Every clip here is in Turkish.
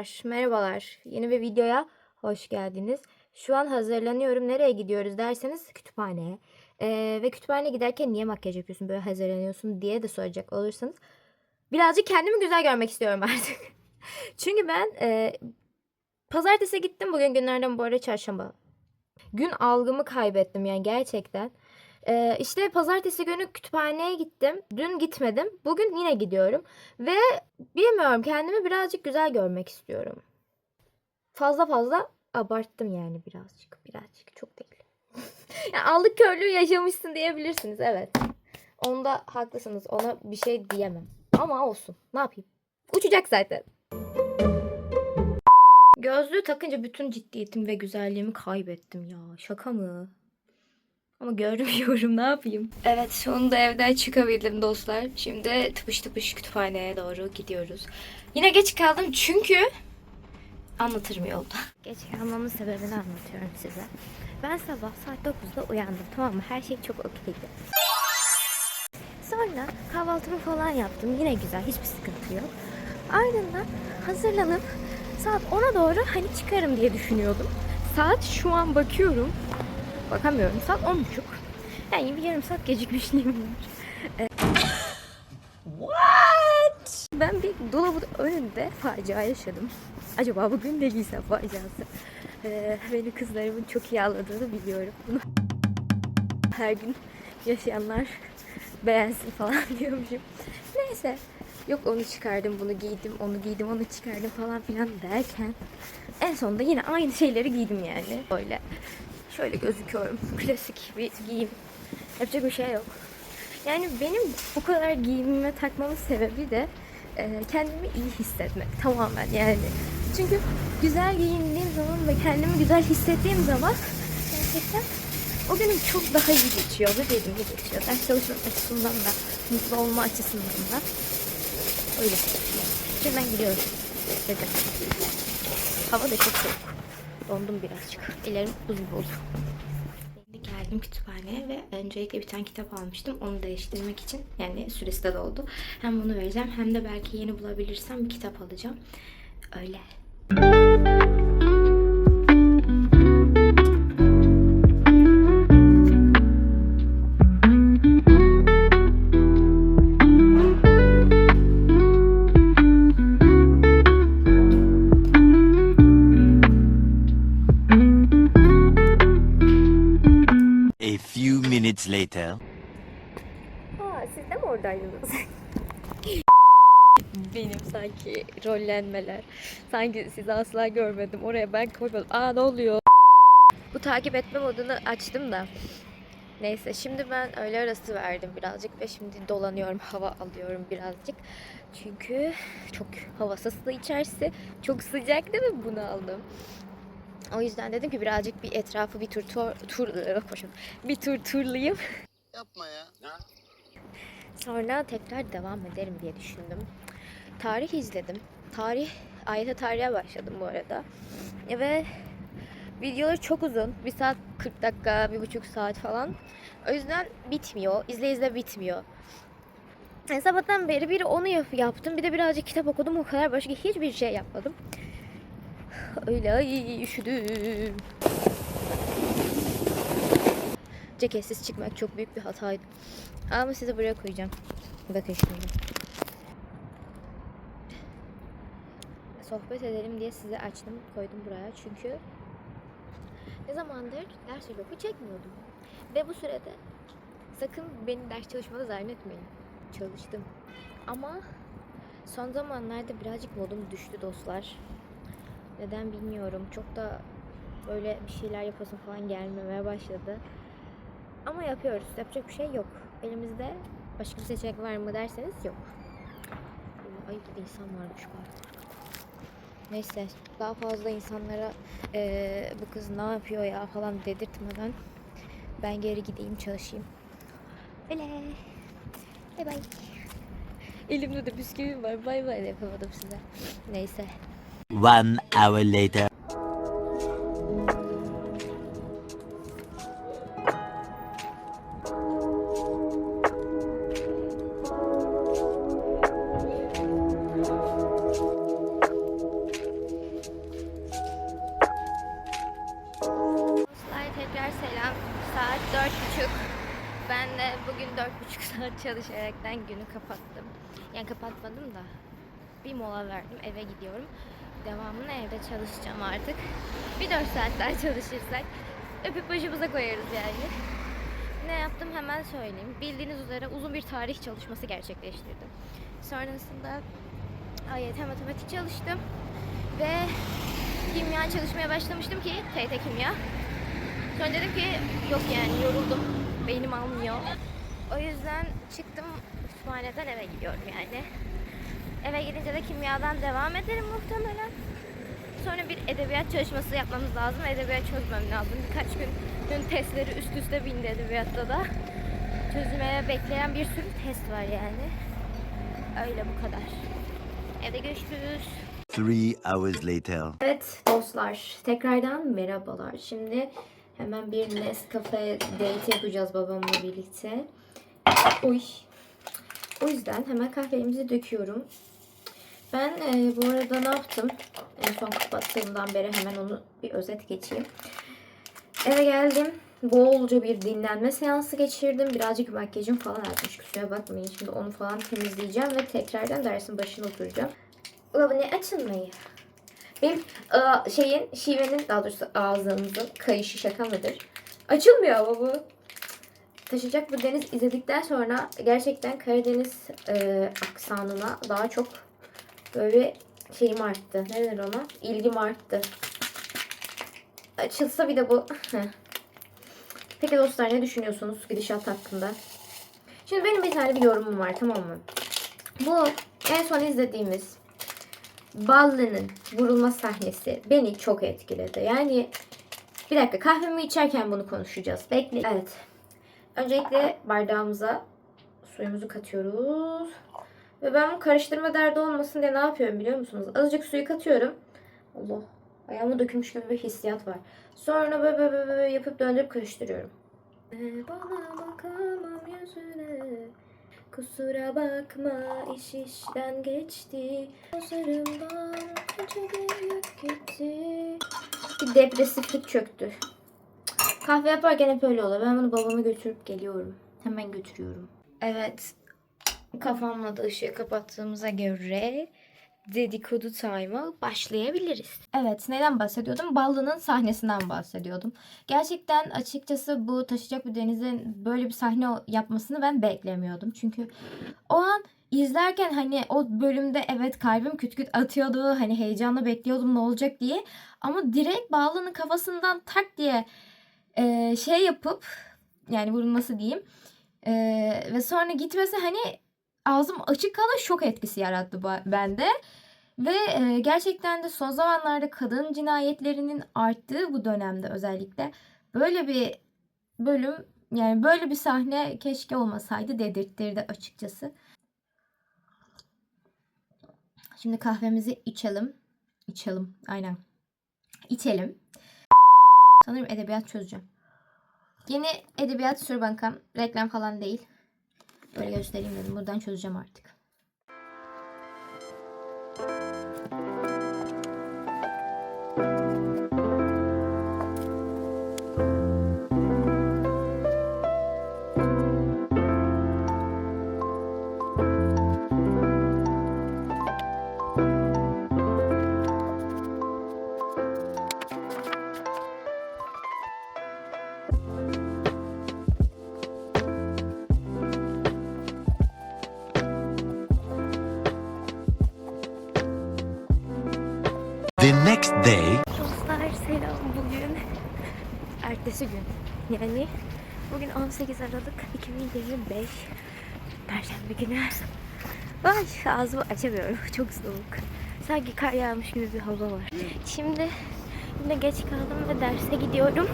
Dostlar merhabalar. Yeni bir videoya hoş geldiniz. Şu an hazırlanıyorum. Nereye gidiyoruz derseniz kütüphaneye. Ee, ve kütüphaneye giderken niye makyaj yapıyorsun böyle hazırlanıyorsun diye de soracak olursanız. Birazcık kendimi güzel görmek istiyorum artık. Çünkü ben e, pazartesi gittim. Bugün günlerden bu arada çarşamba. Gün algımı kaybettim yani gerçekten. Ee, işte pazartesi günü kütüphaneye gittim. Dün gitmedim. Bugün yine gidiyorum. Ve bilmiyorum kendimi birazcık güzel görmek istiyorum. Fazla fazla abarttım yani birazcık. Birazcık çok değil. yani aldık körlüğü yaşamışsın diyebilirsiniz evet. Onda haklısınız. Ona bir şey diyemem. Ama olsun. Ne yapayım? Uçacak zaten. Gözlüğü takınca bütün ciddiyetim ve güzelliğimi kaybettim ya. Şaka mı? Ama görmüyorum ne yapayım. Evet sonunda evden çıkabildim dostlar. Şimdi tıpış tıpış kütüphaneye doğru gidiyoruz. Yine geç kaldım çünkü anlatırım yolda. Geç kalmamın sebebini anlatıyorum size. Ben sabah saat 9'da uyandım tamam mı? Her şey çok okeydi. Sonra kahvaltımı falan yaptım. Yine güzel hiçbir sıkıntı yok. Ardından hazırlanıp saat 10'a doğru hani çıkarım diye düşünüyordum. Saat şu an bakıyorum. Bakamıyorum. Saat 10.30. Yani bir yarım saat gecikmişliğim var. Ee, What? Ben bir dolabın önünde facia yaşadım. Acaba bugün ne giysem faciası? Ee, benim kızlarımın çok iyi anladığını biliyorum. Bunu her gün yaşayanlar beğensin falan diyormuşum. Neyse. Yok onu çıkardım, bunu giydim, onu giydim, onu çıkardım falan filan derken en sonunda yine aynı şeyleri giydim yani. Öyle. Şöyle gözüküyorum. Klasik bir giyim. Yapacak bir şey yok. Yani benim bu kadar giyimime takmamın sebebi de e, kendimi iyi hissetmek tamamen yani. Çünkü güzel giyindiğim zaman ve kendimi güzel hissettiğim zaman gerçekten o günüm çok daha iyi geçiyor ve verimli geçiyor. Ders çalışma açısından da, mutlu olma açısından da. Öyle. Şimdi ben gidiyorum. Hava da çok soğuk. Dondum birazcık. Ellerim buz gibi oldu. Geldim kütüphaneye ve öncelikle bir tane kitap almıştım. Onu değiştirmek için. Yani süresi de doldu. Hem bunu vereceğim hem de belki yeni bulabilirsem bir kitap alacağım. Öyle. Sanki rollenmeler. Sanki sizi asla görmedim. Oraya ben koymadım. Aa ne oluyor? Bu takip etme modunu açtım da. Neyse şimdi ben öğle arası verdim birazcık ve şimdi dolanıyorum hava alıyorum birazcık. Çünkü çok havasızlı içerisi çok sıcak değil mi bunu aldım. O yüzden dedim ki birazcık bir etrafı bir tur tur, tur bir tur turlayayım. Yapma ya. Sonra tekrar devam ederim diye düşündüm. Tarih izledim. Tarih, ayete tarihe başladım bu arada. Ve videoları çok uzun. 1 saat 40 dakika, 1,5 saat falan. O yüzden bitmiyor. İzle izle bitmiyor. Yani sabahtan beri bir onu yap- yaptım. Bir de birazcık kitap okudum. O kadar başka hiçbir şey yapmadım. Öyle ay üşüdüm. Ceketsiz çıkmak çok büyük bir hataydı. Ama size buraya koyacağım. Bakın şimdi. Sohbet edelim diye size açtım, koydum buraya. Çünkü ne zamandır ders vlogu çekmiyordum. Ve bu sürede sakın beni ders çalışmada zannetmeyin. Çalıştım. Ama son zamanlarda birazcık modum düştü dostlar. Neden bilmiyorum. Çok da böyle bir şeyler yapasın falan gelmemeye başladı. Ama yapıyoruz. Yapacak bir şey yok. Elimizde başka bir seçenek var mı derseniz yok. Ay bir insan varmış galiba. Neyse daha fazla insanlara eee, bu kız ne yapıyor ya falan dedirtmeden ben geri gideyim çalışayım. Öyle. Bay bay. Elimde de bisküvi var. Bay bay yapamadım size. Neyse. One hour later. Çalışaraktan günü kapattım. Yani kapatmadım da bir mola verdim eve gidiyorum. Devamını evde çalışacağım artık. Bir 4 saat daha çalışırsak öpüp başımıza koyarız yani. Ne yaptım hemen söyleyeyim. Bildiğiniz üzere uzun bir tarih çalışması gerçekleştirdim. Sonrasında AYT matematik çalıştım. Ve kimya çalışmaya başlamıştım ki TYT kimya. Sonra dedim ki yok yani yoruldum. Beynim almıyor. O yüzden çıktım kütüphaneden eve gidiyorum yani. Eve gidince de kimyadan devam ederim muhtemelen. Sonra bir edebiyat çalışması yapmamız lazım. Edebiyat çözmem lazım. Birkaç gün dün testleri üst üste bindi edebiyatta da. Çözülmeye bekleyen bir sürü test var yani. Öyle bu kadar. Evde görüşürüz. Three hours later. Evet dostlar tekrardan merhabalar. Şimdi hemen bir Nescafe date yapacağız babamla birlikte. Oy. O yüzden hemen kahvemizi döküyorum. Ben e, bu arada ne yaptım? En son kapattığımdan beri hemen onu bir özet geçeyim. Eve geldim. Bolca bir dinlenme seansı geçirdim. Birazcık makyajım falan artmış. Kusura bakmayın. Şimdi onu falan temizleyeceğim ve tekrardan dersin başına oturacağım. Ulan ne açılmayı? Benim aa, şeyin, şivenin daha doğrusu ağzımızın kayışı şaka mıdır? Açılmıyor ama bu. Taşacak bu deniz izledikten sonra gerçekten Karadeniz e, aksanına daha çok böyle şeyim arttı. Ne denir ona? İlgim arttı. Açılsa bir de bu. Peki dostlar ne düşünüyorsunuz gidişat hakkında? Şimdi benim bir tane bir yorumum var tamam mı? Bu en son izlediğimiz Ballı'nın vurulma sahnesi beni çok etkiledi. Yani bir dakika kahvemi içerken bunu konuşacağız. Bekle. Evet. Öncelikle bardağımıza suyumuzu katıyoruz. Ve ben bu karıştırma derdi olmasın diye ne yapıyorum biliyor musunuz? Azıcık suyu katıyorum. Allah. Ayağıma dökülmüş gibi bir hissiyat var. Sonra böyle böyle, böyle yapıp döndürüp karıştırıyorum. Bana bakamam yüzüne Kusura bakma iş işten geçti Gözlerimden koca bir yük gitti Bir depresiflik çöktü Kahve yaparken hep öyle oluyor. Ben bunu babama götürüp geliyorum. Hemen götürüyorum. Evet. Kafamla da ışığı kapattığımıza göre dedikodu time'a başlayabiliriz. Evet, neden bahsediyordum? Ballı'nın sahnesinden bahsediyordum. Gerçekten açıkçası bu Taşacak Bir Deniz'in böyle bir sahne yapmasını ben beklemiyordum. Çünkü o an izlerken hani o bölümde evet kalbim küt küt atıyordu. Hani heyecanla bekliyordum ne olacak diye. Ama direkt Ballı'nın kafasından tak diye e, şey yapıp yani vurulması diyeyim. E, ve sonra gitmesi hani ağzım açık kala şok etkisi yarattı bende. Ve e, gerçekten de son zamanlarda kadın cinayetlerinin arttığı bu dönemde özellikle böyle bir bölüm yani böyle bir sahne keşke olmasaydı dedirttirdi açıkçası. Şimdi kahvemizi içelim. İçelim. Aynen. İçelim. Sanırım edebiyat çözeceğim. Yeni edebiyat sür bankam. Reklam falan değil. Böyle göstereyim dedim. Buradan çözeceğim artık. Ertesi gün. Yani bugün 18 Aralık 2025 Perşembe günü. Ay ağzımı açamıyorum. Çok soğuk. Sanki kar yağmış gibi bir hava var. Şimdi yine geç kaldım ve derse gidiyorum.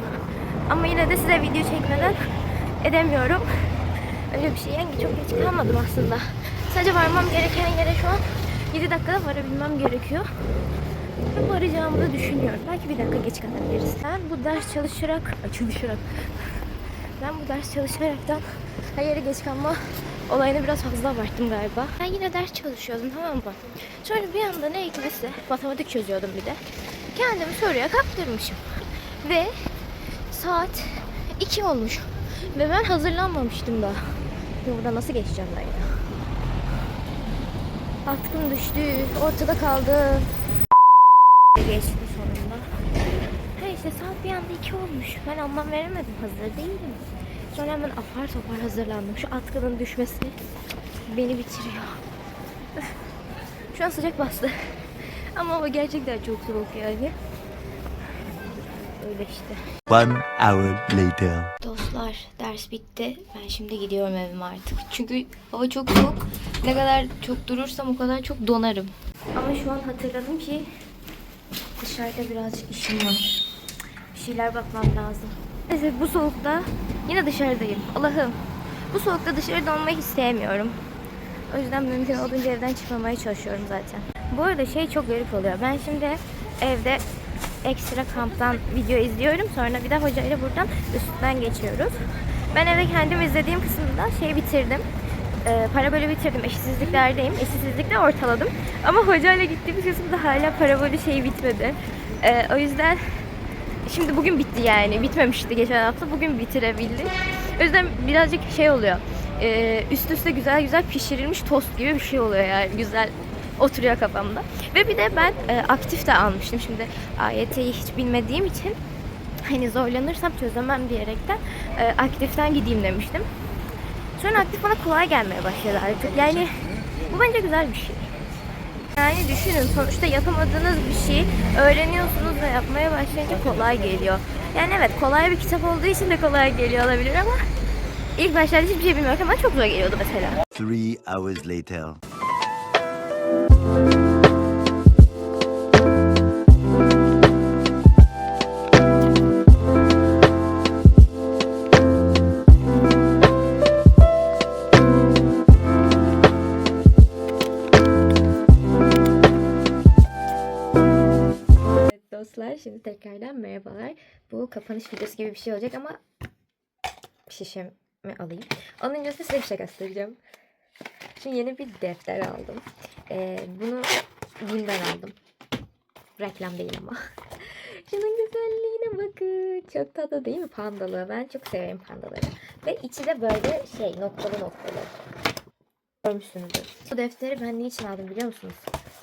Ama yine de size video çekmeden edemiyorum. Öyle bir şey. Yani çok geç kalmadım aslında. Sadece varmam gereken yere şu an 7 dakikada varabilmem gerekiyor ve varacağımı da düşünüyorum. Belki bir dakika geç kalabiliriz. Ben bu ders çalışarak, çalışarak, ben bu ders çalışaraktan her yere geç kalma olayını biraz fazla abarttım galiba. Ben yine ders çalışıyordum tamam mı? Sonra bir anda ne hikmetse matematik çözüyordum bir de. Kendimi soruya kaptırmışım. Ve saat 2 olmuş. Ve ben hazırlanmamıştım da. Ya burada nasıl geçeceğim ben ya? Atkım düştü. Ortada kaldı. Geçti sonunda. He işte saat bir anda iki olmuş. Ben anlam veremedim. Hazır değilim. Sonra hemen apar topar hazırlandım. Şu atkının düşmesi beni bitiriyor. Şu an sıcak bastı. Ama o gerçekten çok soğuk yani. Öyle işte. One hour later. Dostlar ders bitti. Ben şimdi gidiyorum evime artık. Çünkü hava çok soğuk. Ne kadar çok durursam o kadar çok donarım. Ama şu an hatırladım ki dışarıda birazcık işim var. Bir şeyler bakmam lazım. Neyse bu soğukta yine dışarıdayım. Allah'ım bu soğukta dışarıda olmayı hiç sevmiyorum. O yüzden mümkün olduğunca evden çıkmamaya çalışıyorum zaten. Bu arada şey çok garip oluyor. Ben şimdi evde ekstra kamptan video izliyorum. Sonra bir de hocayla buradan üstten geçiyoruz. Ben evde kendim izlediğim kısımda şey bitirdim. Ee, parabolü bitirdim. Eşitsizliklerdeyim. Eşitsizlikle ortaladım. Ama hocayla gittiğim kısımda hala parabolü şey bitmedi. Ee, o yüzden şimdi bugün bitti yani. Bitmemişti geçen hafta. Bugün bitirebildik. O yüzden birazcık şey oluyor. Ee, üst üste güzel güzel pişirilmiş tost gibi bir şey oluyor yani. Güzel oturuyor kafamda. Ve bir de ben e, aktif de almıştım. Şimdi AYT'yi hiç bilmediğim için hani zorlanırsam çözemem diyerekten e, aktiften gideyim demiştim. Sonra aktif bana kolay gelmeye başladı artık. Yani bu bence güzel bir şey. Yani düşünün sonuçta yapamadığınız bir şey öğreniyorsunuz ve yapmaya başlayınca kolay geliyor. Yani evet kolay bir kitap olduğu için de kolay geliyor olabilir ama ilk başlarda hiçbir şey bilmiyorken bana çok zor geliyordu mesela. Three hours later. Şimdi tekrardan merhabalar. Bu kapanış videosu gibi bir şey olacak ama şişemi alayım. Onun öncesinde size bir şey göstereceğim. Şimdi yeni bir defter aldım. Ee, bunu Bim'den aldım. Reklam değil ama. Şunun güzelliğine bakın. Çok tatlı değil mi pandalı? Ben çok severim pandaları. Ve içi de böyle şey noktalı noktalı. Görmüşsünüzdür. Bu defteri ben niçin aldım biliyor musunuz?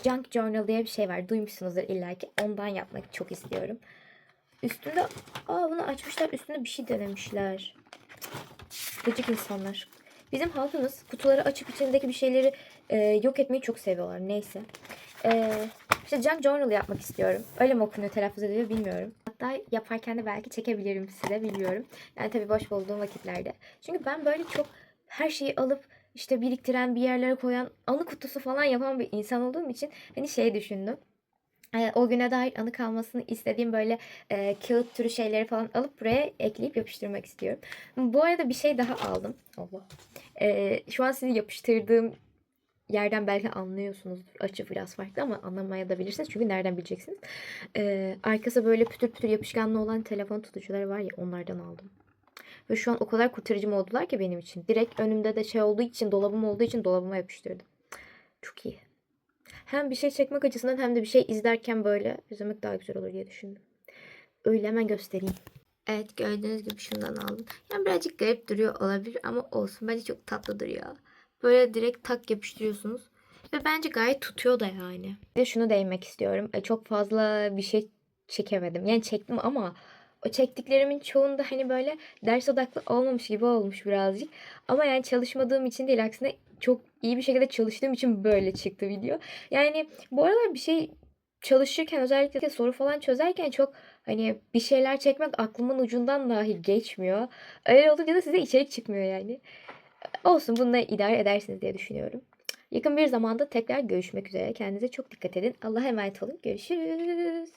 Junk Journal diye bir şey var. Duymuşsunuzdur illaki. Ondan yapmak çok istiyorum. Üstünde aa bunu açmışlar. Üstünde bir şey denemişler. Gıcık insanlar. Bizim halkımız kutuları açıp içindeki bir şeyleri e, yok etmeyi çok seviyorlar. Neyse. E, işte Junk Journal yapmak istiyorum. Öyle mi okunuyor, telaffuz ediliyor bilmiyorum. Hatta yaparken de belki çekebilirim size bilmiyorum. Yani tabii boş bulduğum vakitlerde. Çünkü ben böyle çok her şeyi alıp işte biriktiren bir yerlere koyan anı kutusu falan yapan bir insan olduğum için hani şey düşündüm. E, o güne dair anı kalmasını istediğim böyle e, kağıt türü şeyleri falan alıp buraya ekleyip yapıştırmak istiyorum. Bu arada bir şey daha aldım. Allah. E, şu an sizi yapıştırdığım yerden belki anlıyorsunuzdur. Açı biraz farklı ama anlamaya da bilirsiniz. Çünkü nereden bileceksiniz? E, arkası böyle pütür pütür yapışkanlı olan telefon tutucuları var ya onlardan aldım. Ve şu an o kadar kurtarıcı mı oldular ki benim için. Direkt önümde de şey olduğu için, dolabım olduğu için dolabıma yapıştırdım. Çok iyi. Hem bir şey çekmek açısından hem de bir şey izlerken böyle izlemek daha güzel olur diye düşündüm. Öyle hemen göstereyim. Evet gördüğünüz gibi şundan aldım. Yani birazcık garip duruyor olabilir ama olsun. Bence çok tatlı duruyor. Böyle direkt tak yapıştırıyorsunuz. Ve bence gayet tutuyor da yani. Bir de şunu değinmek istiyorum. E, çok fazla bir şey çekemedim. Yani çektim ama o çektiklerimin çoğunda hani böyle ders odaklı olmamış gibi olmuş birazcık. Ama yani çalışmadığım için değil aksine çok iyi bir şekilde çalıştığım için böyle çıktı video. Yani bu aralar bir şey çalışırken özellikle soru falan çözerken çok hani bir şeyler çekmek aklımın ucundan dahi geçmiyor. Öyle olunca da size içerik çıkmıyor yani. Olsun bununla idare edersiniz diye düşünüyorum. Yakın bir zamanda tekrar görüşmek üzere. Kendinize çok dikkat edin. Allah'a emanet olun. Görüşürüz.